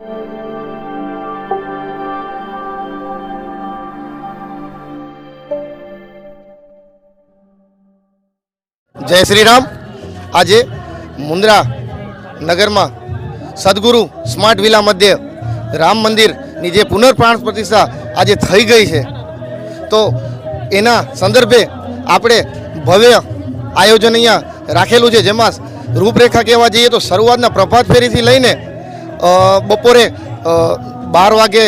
જય શ્રી રામ આજે મુન્દ્રા નગરમાં સદગુરુ સ્માર્ટ વિલા મધ્ય રામ મંદિરની જે પુનર્પ્રાણ પ્રતિષ્ઠા આજે થઈ ગઈ છે, તો એના સંદર્ભે આપણે ભવ્ય આયોજન અહીંયા રાખેલું છે. જેમાં રૂપરેખા કહેવા જઈએ તો શરૂઆતના પ્રભાત ફેરીથી લઈને બપોરે બાર વાગે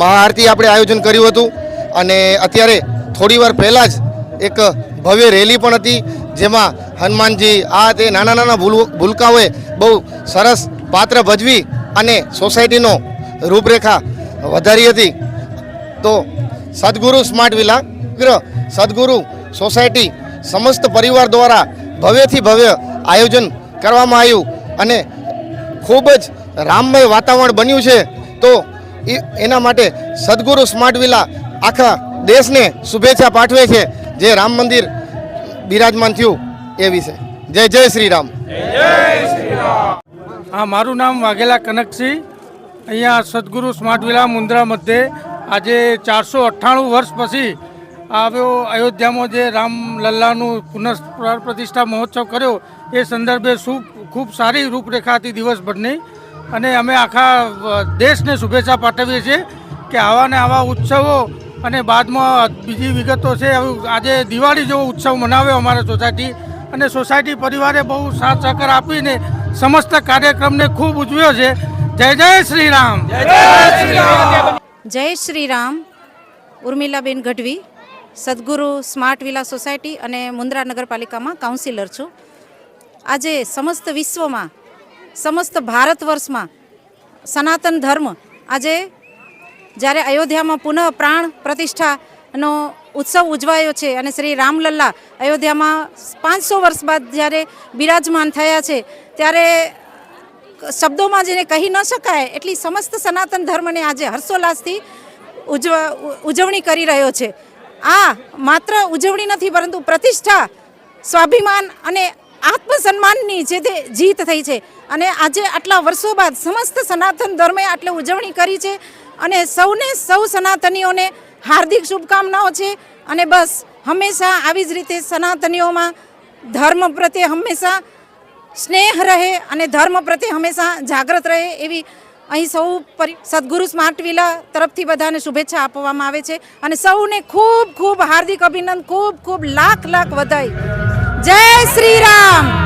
મહાઆરતી આપણે આયોજન કર્યું હતું. અને અત્યારે થોડીવાર પહેલાં જ એક ભવ્ય રેલી પણ હતી, જેમાં હનુમાનજી આ તે નાના નાના ભૂલ, ભૂલકાઓએ બહુ સરસ પાત્ર ભજવી અને સોસાયટીનો રૂપરેખા વધારી હતી. તો સદગુરુ સ્માર્ટ વિલા ગ્રહ, સદગુરુ સોસાયટી સમસ્ત પરિવાર દ્વારા ભવ્યથી ભવ્ય આયોજન કરવામાં આવ્યું અને ખૂબ જ રામમય વાતાવરણ બન્યું છે, તો એના માટે સદગુરુ સ્માર્ટ વિલા આખા દેશને શુભેચ્છા પાઠવે છે, જે રામ મંદિર બિરાજમાન થયું એ વિશે. જય જય શ્રી રામ હા, મારું નામ વાઘેલા કનકસિંહ. અહીંયા સદગુરુ સ્માર્ટ વિલા મુન્દ્રા મધ્યે આજે ચારસો અઠ્ઠાણું વર્ષ પછી આવ્યો અયોધ્યામાં જે રામ લલ્લાનું પુનઃ પ્રતિષ્ઠા મહોત્સવ કર્યો, એ સંદર્ભે શું ખૂબ સારી રૂપરેખા હતી દિવસભરની. અને અમે આખા દેશને શુભેચ્છા પાઠવીએ છીએ કે આવા ને આવા ઉત્સવો અને બાદમાં બીજી વિગતો છે આજે દિવાળી જેવો ઉત્સવ મનાવ્યો અમારા સોસાયટી અને સોસાયટી પરિવારે બહુ સાથ સહકાર આપીને સમસ્ત કાર્યક્રમને ખૂબ ઉજવ્યો છે. જય જય શ્રી રામ જય શ્રી રામ ઉર્મિલાબેન ગઢવી સદગુરુ સ્માર્ટ વિલા સોસાયટી અને મુન્દ્રા નગરપાલિકામાં કાઉન્સિલર છું. આજે સમસ્ત વિશ્વમાં સમસ્ત ભારત વર્ષમાં સનાતન ધર્મ આજે જ્યારે અયોધ્યામાં પુનઃ પ્રાણ પ્રતિષ્ઠાનો ઉત્સવ ઉજવાયો છે અને શ્રી રામલલ્લા અયોધ્યામાં પાંચસો વર્ષ બાદ જ્યારે બિરાજમાન થયા છે, ત્યારે શબ્દોમાં જેને કહી ન શકાય એટલી સમસ્ત સનાતન ધર્મને આજે હર્ષોલ્લાસથી ઉજવ, ઉજવણી કરી રહ્યો છે. આ માત્ર ઉજવણી નથી, પરંતુ પ્રતિષ્ઠા, સ્વાભિમાન અને આત્મસન્માનની જે તે જીત થઈ છે. અને આજે આટલા વર્ષો બાદ સમસ્ત સનાતન ધર્મે આટલી ઉજવણી કરી છે અને સૌને સૌ સનાતનીઓને હાર્દિક શુભકામનાઓ છે. અને બસ હંમેશા આવી જ રીતે સનાતનીઓમાં ધર્મ પ્રત્યે હંમેશા સ્નેહ રહે અને ધર્મ પ્રત્યે હંમેશા જાગૃત રહે એવી અહીં સૌ પરિ સદગુરુ સ્માર્ટ વિલા તરફથી બધાને શુભેચ્છા આપવામાં આવે છે. અને સૌને ખૂબ ખૂબ હાર્દિક અભિનંદન, ખૂબ ખૂબ લાખ લાખ વધાઈ. જય શ્રી રામ.